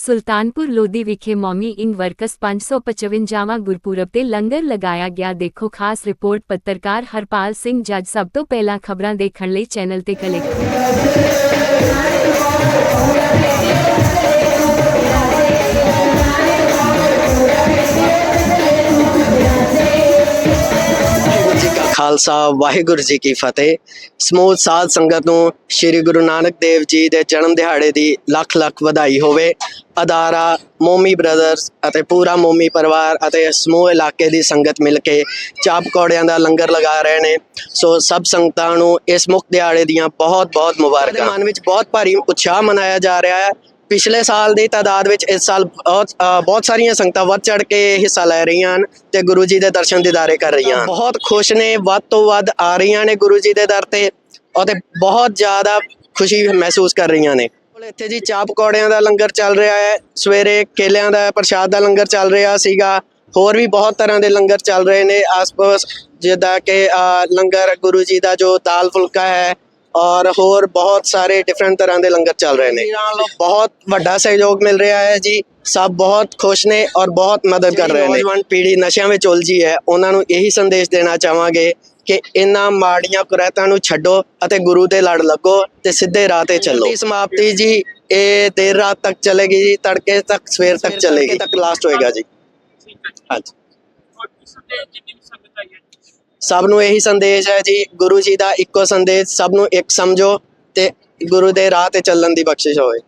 ਸੁਲਤਾਨਪੁਰ ਲੋਧੀ ਵਿਖੇ ਮੌਮੀ ਇਨ ਵਰਕਸ 555ਵਾਂ ਗੁਰਪੁਰਬ ਤੇ ਲੰਗਰ ਲਗਾਇਆ ਗਿਆ। ਦੇਖੋ ਖਾਸ ਰਿਪੋਰਟ ਪੱਤਰਕਾਰ ਹਰਪਾਲ ਸਿੰਘ ਜੱਜ ਸਭ ਤੋਂ ਪਹਿਲਾਂ ਖਬਰਾਂ ਦੇਖਣ ਲਈ ਚੈਨਲ ਤੇ ਕਲਿੱਕ ਖਾਲਸਾ, ਵਾਹਿਗੁਰੂ ਜੀ ਕੀ ਫਤਿਹ। ਸਮੂਹ ਸਾਧ ਸੰਗਤ ਨੂੰ ਸ੍ਰੀ ਗੁਰੂ ਨਾਨਕ ਦੇਵ ਜੀ ਦੇ ਜਨਮ ਦਿਹਾੜੇ ਦੀ ਲੱਖ ਲੱਖ ਵਧਾਈ ਹੋਵੇ। ਅਦਾਰਾ ਮੋਮੀ ਬ੍ਰਦਰਸ ਅਤੇ ਪੂਰਾ ਮੋਮੀ ਪਰਿਵਾਰ ਅਤੇ ਸਮੂਹ ਇਲਾਕੇ ਦੀ ਸੰਗਤ ਮਿਲ ਕੇ ਚਾਪ ਕੌੜਿਆਂ ਦਾ ਲੰਗਰ ਲਗਾ ਰਹੇ ਨੇ। ਸੋ ਸਭ ਸੰਗਤਾਂ ਨੂੰ ਇਸ ਮੁਕਤ ਦਿਹਾੜੇ ਦੀਆਂ ਬਹੁਤ ਬਹੁਤ ਮੁਬਾਰਕਾਂ ਮਨ ਵਿੱਚ ਬਹੁਤ ਭਾਰੀ ਉਤਸ਼ਾਹ ਮਨਾਇਆ ਜਾ ਰਿਹਾ ਹੈ। ਪਿਛਲੇ ਸਾਲ ਦੀ ਤਾਦਾਦ ਵਿੱਚ ਇਸ ਸਾਲ ਬਹੁਤ ਬਹੁਤ ਸਾਰੀਆਂ ਸੰਗਤਾਂ ਵੱਧ ਚੜ ਕੇ ਹਿੱਸਾ ਲੈ ਰਹੀਆਂ ਹਨ ਤੇ ਗੁਰੂ ਜੀ ਦੇ ਦਰਸ਼ਨ ਦੀਦਾਰੇ ਕਰ ਰਹੀਆਂ ਹਨ। ਬਹੁਤ ਖੁਸ਼ ਨੇ ਵੱਧ ਤੋਂ ਵੱਧ ਆ ਰਹੀਆਂ ਨੇ ਗੁਰੂ ਜੀ ਦੇ ਦਰ ਤੇ ਅਤੇ ਬਹੁਤ ਜ਼ਿਆਦਾ ਖੁਸ਼ੀ ਮਹਿਸੂਸ ਕਰ ਰਹੀਆਂ ਨੇ। ਕੋਲ ਇੱਥੇ ਜੀ ਚਾਹ ਪਕੌੜਿਆਂ ਦਾ ਲੰਗਰ ਚੱਲ ਰਿਹਾ ਹੈ ਸਵੇਰੇ ਕੇਲਿਆਂ ਦਾ ਪ੍ਰਸ਼ਾਦ ਦਾ ਲੰਗਰ ਚੱਲ ਰਿਹਾ ਸੀਗਾ ਹੋਰ ਵੀ ਬਹੁਤ ਤਰ੍ਹਾਂ ਦੇ ਲੰਗਰ ਚੱਲ ਰਹੇ ਨੇ ਆਸ-ਪਾਸ ਜਿੱਦਾਂ ਕਿ ਲੰਗਰ ਗੁਰੂ ਜੀ ਦਾ ਜੋ ਦਾਲ ਫੁਲਕਾ ਹੈ ਔਰ ਹੋਰ ਬਹੁਤ ਸਾਰੇ ਡਿਫਰੈਂਟ ਤਰ੍ਹਾਂ ਦੇ ਲੰਗਰ ਚੱਲ ਰਹੇ ਨੇ। ਬਹੁਤ ਵੱਡਾ ਸਹਿਯੋਗ ਮਿਲ ਰਿਹਾ ਹੈ ਜੀ ਸਭ ਬਹੁਤ ਖੁਸ਼ ਨੇ ਔਰ ਬਹੁਤ ਮਦਦ ਕਰ ਰਹੇ ਨੇ। ਨੌਜਵਾਨ ਪੀੜ੍ਹੀ ਨਸ਼ਿਆਂ ਵਿੱਚ ਉਲਝੀ ਹੈ ਉਹਨਾਂ ਨੂੰ ਇਹੀ ਸੰਦੇਸ਼ ਦੇਣਾ ਚਾਹਾਂਗੇ ਕਿ ਇਹਨਾਂ ਮਾੜੀਆਂ ਕੁਰੈਤਾਂ ਨੂੰ ਛੱਡੋ ਅਤੇ ਗੁਰੂ ਦੇ ਲੜ ਲੱਗੋ ਤੇ ਸਿੱਧੇ ਰਾਹ ਤੇ ਚੱਲੋ। ਦੀ ਸਮਾਪਤੀ ਜੀ। ਇਹ ਦੇਰ ਰਾਤ ਤੱਕ ਚੱਲੇਗੀ ਜੀ ਤੜਕੇ ਤੱਕ ਸਵੇਰ ਤੱਕ ਚੱਲੇਗੀ। ਤੱਕ ਲਾਸਟ ਹੋਏਗਾ ਜੀ। ਹਾਂਜੀ। ਸਭ ਨੂੰ ਇਹੀ ਸੰਦੇਸ਼ ਹੈ ਜੀ ਗੁਰੂ ਜੀ ਦਾ ਇੱਕੋ ਸੰਦੇਸ਼ ਸਭ ਨੂੰ ਇੱਕ ਸਮਝੋ ਤੇ ਗੁਰੂ ਦੇ ਰਾਹ ਤੇ ਚੱਲਣ ਦੀ ਬਖਸ਼ਿਸ਼ ਹੋਵੇ।